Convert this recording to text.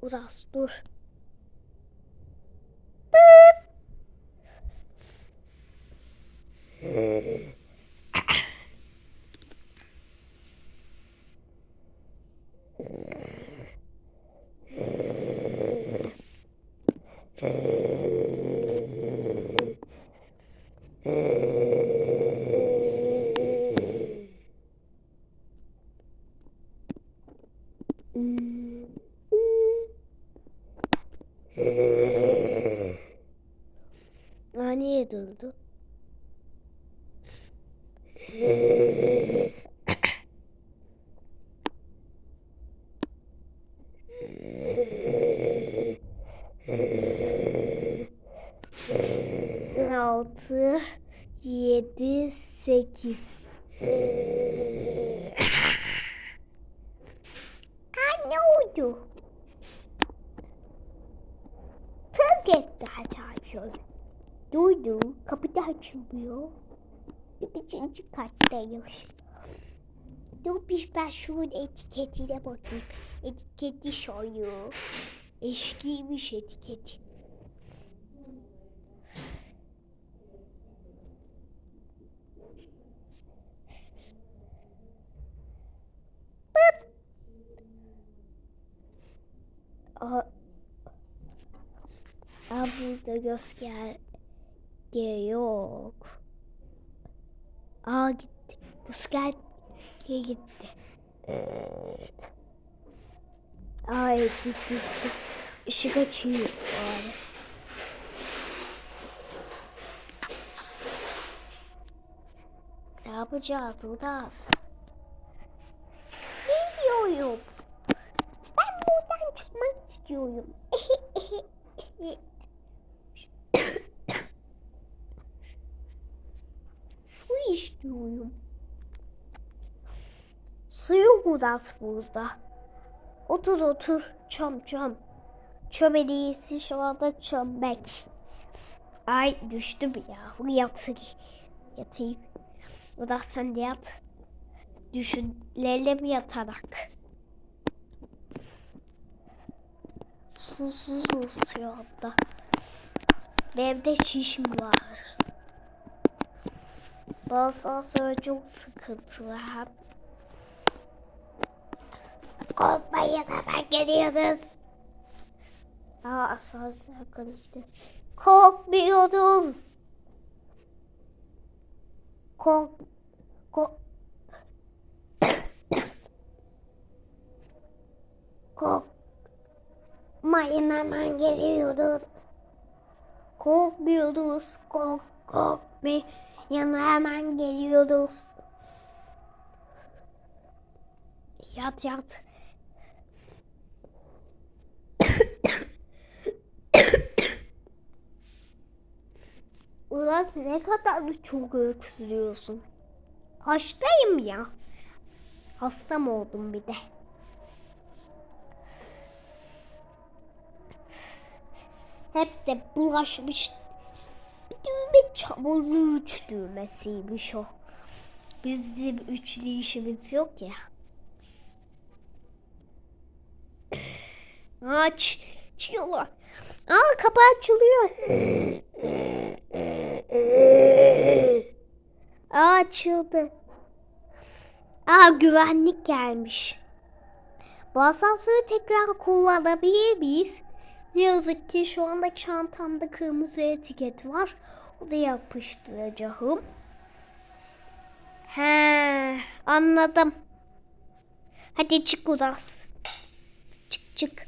Uras dur. Aa, niye durdu? Altı, yedi, sekiz. Ne oldu? Tık etti hata şöyle. Duydu, kapıda açılmıyor. Beşinci kattaymış. Dur bir ben şunun etiketine bakayım. Etiketi şöyle. Eskiymiş etiketi. Aa, Aa, burada gösterge yok. Aa gitti. Gösterge gitti. Aa gitti gitti. Işık açıyor bari. Ne yapacağız Uras? Bilmiyorum. İstiyorum. Su istiyorum. Suyu Uras burada. Otur otur. Çöm çöm. Çömeliğisi şu anda çömbek. Ay düştüm ya. Yatır. Yatayım. Uras sen de yat. Düşünelim yatarak. Susuzuz şu anda. Benim de şişim var. Bazıdan sonra çok sıkıntılı hem. Korkmayın hemen geliyoruz. Aa asansör konuştu. Korkmuyoruz. Kork... Kork... Korkmayın hemen geliyoruz. Korkmuyoruz. Kork, korkmayın hemen geliyoruz. Yat yat. Ulan ne kadar çok öksürüyorsun. Hastayım ya. Hasta mı oldum bir de? Hep de bulaşmış. Bir düğme çamurlu üç düğmesiymiş o. Bizim üçlü işimiz yok ya. Aç. Açıyorlar. Aa kapı açılıyor. Aa açıldı. Aa güvenlik gelmiş. Bu asansörü tekrar kullanabilir miyiz? Ne yazık ki şu anda çantamda kırmızı etiket var. O da yapıştıracağım. He, anladım. Hadi çık Uras. Çık çık.